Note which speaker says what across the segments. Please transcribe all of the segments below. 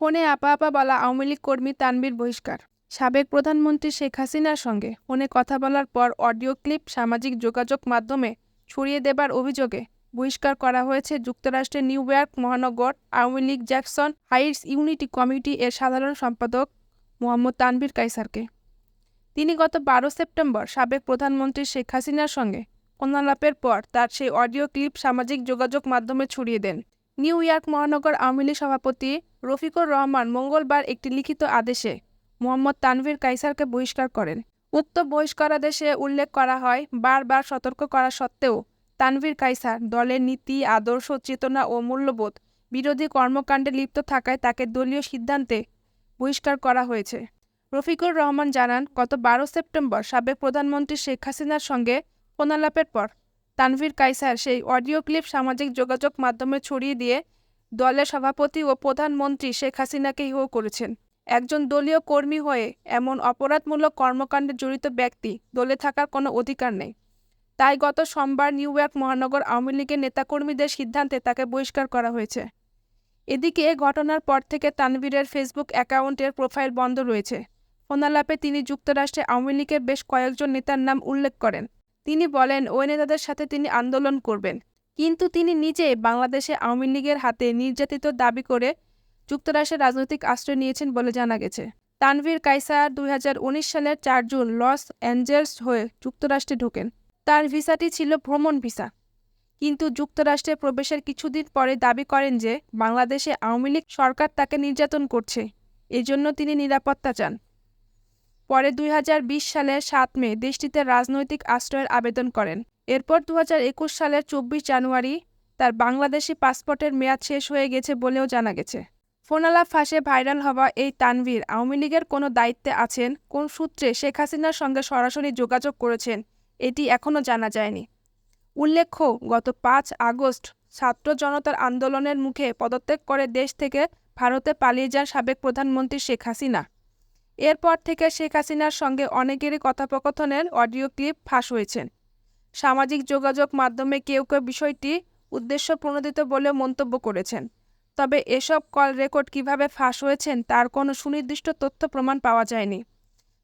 Speaker 1: ফোনে আপা আপা বলা আওয়ামী লীগ কর্মী তানবীর বহিষ্কার। সাবেক প্রধানমন্ত্রী শেখ হাসিনার সঙ্গে ফোনে কথা বলার পর অডিও ক্লিপ, সামাজিক যোগাযোগ মাধ্যমে ছড়িয়ে দেবার অভিযোগে বহিষ্কার করা হয়েছে যুক্তরাষ্ট্রের নিউ ইয়র্ক মহানগর Awami League Jackson Heights unity committee এর সাধারণ সম্পাদক মোহাম্মদ তানভীর কাইসারকে তিনি গত বারো সেপ্টেম্বর সাবেক প্রধানমন্ত্রী শেখ হাসিনার সঙ্গে ফোনালাপের পর তার সেই অডিও ক্লিপ, সামাজিক যোগাযোগ মাধ্যমে ছড়িয়ে দেন। নিউ ইয়র্ক মহানগর আওয়ামী লীগ সভাপতি রফিকুর রহমান মঙ্গলবার একটি লিখিত আদেশে মোহাম্মদ তানভীর কাইসারকে বহিষ্কার করেন। উক্ত বহিষ্কারাদেশে উল্লেখ করা হয়, বারবার সতর্ক করা সত্ত্বেও তানভীর কাইসার দলের নীতি, আদর্শ, চেতনা ও মূল্যবোধ বিরোধী কর্মকাণ্ডে লিপ্ত থাকায় তাকে দলীয় সিদ্ধান্তে বহিষ্কার করা হয়েছে। রফিকুর রহমান জানান, গত বারো সেপ্টেম্বর সাবেক প্রধানমন্ত্রী শেখ হাসিনার সঙ্গে ফোনালাপের পর তানভীর কাইসার সেই অডিও ক্লিপ সামাজিক যোগাযোগ মাধ্যমে ছড়িয়ে দিয়ে দলের সভাপতি ও প্রধানমন্ত্রী শেখ হাসিনাকে ইহো করেছেন। একজন দলীয় কর্মী হয়ে এমন অপরাধমূলক কর্মকাণ্ডে জড়িত ব্যক্তি দলে থাকার কোনো অধিকার নেই। তাই গত সোমবার নিউ ইয়র্ক মহানগর আওয়ামী লীগের নেতাকর্মীদের সিদ্ধান্তে তাকে বহিষ্কার করা হয়েছে। এদিকে এ ঘটনার পর থেকে তানভীরের ফেসবুক অ্যাকাউন্টের প্রোফাইল বন্ধ রয়েছে। ফোনালাপে তিনি যুক্তরাষ্ট্রে আওয়ামী লীগের বেশ কয়েকজন নেতার নাম উল্লেখ করেন। তিনি বলেন, ওই নেতাদের সাথে তিনি আন্দোলন করবেন। কিন্তু তিনি নিজে বাংলাদেশে আওয়ামী লীগের হাতে নির্যাতিত দাবি করে যুক্তরাষ্ট্রে রাজনৈতিক আশ্রয় নিয়েছেন বলে জানা গেছে। তানভীর কাইসার দুই হাজার উনিশ সালের চার জুন লস অ্যাঞ্জেলস হয়ে যুক্তরাষ্ট্রে ঢোকেন। তার ভিসাটি ছিল ভ্রমণ ভিসা। কিন্তু যুক্তরাষ্ট্রে প্রবেশের কিছুদিন পরে দাবি করেন যে, বাংলাদেশে আওয়ামী লীগ সরকার তাকে নির্যাতন করছে। এজন্য তিনি নিরাপত্তা চান। পরে দুই হাজার বিশ সালের সাত মে দেশটিতে রাজনৈতিক আশ্রয়ের আবেদন করেন। এরপর দু হাজার একুশ সালের চব্বিশ জানুয়ারি তার বাংলাদেশি পাসপোর্টের মেয়াদ শেষ হয়ে গেছে বলেও জানা গেছে। ফোনালাপ ফাঁসে ভাইরাল হওয়া এই তানভীর আওয়ামী লীগের কোনো দায়িত্বে আছেন কোন সূত্রে শেখ হাসিনার সঙ্গে সরাসরি যোগাযোগ করেছেন এটি এখনও জানা যায়নি। উল্লেখ্য, গত পাঁচ আগস্ট ছাত্র জনতার আন্দোলনের মুখে পদত্যাগ করে দেশ থেকে ভারতে পালিয়ে যান সাবেক প্রধানমন্ত্রী শেখ হাসিনা। এরপর থেকে শেখ হাসিনার সঙ্গে অনেকেরই কথোপকথনের অডিও ক্লিপ ফাঁস হয়েছেন সামাজিক যোগাযোগ মাধ্যমে কেউ কেউ বিষয়টি উদ্দেশ্য প্রণোদিত বলেও মন্তব্য করেছেন। তবে এসব কল রেকর্ড কীভাবে ফাঁস হয়েছেন তার কোনো সুনির্দিষ্ট তথ্য প্রমাণ পাওয়া যায়নি।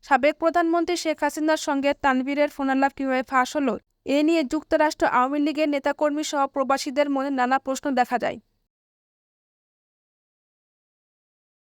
Speaker 1: সাবেক প্রধানমন্ত্রী শেখ হাসিনার সঙ্গে তানভীরের ফোনালাপ কীভাবে ফাঁস হলো, এ নিয়ে যুক্তরাষ্ট্র আওয়ামী লীগের নেতাকর্মী সহ প্রবাসীদের মনে নানা প্রশ্ন দেখা যায়।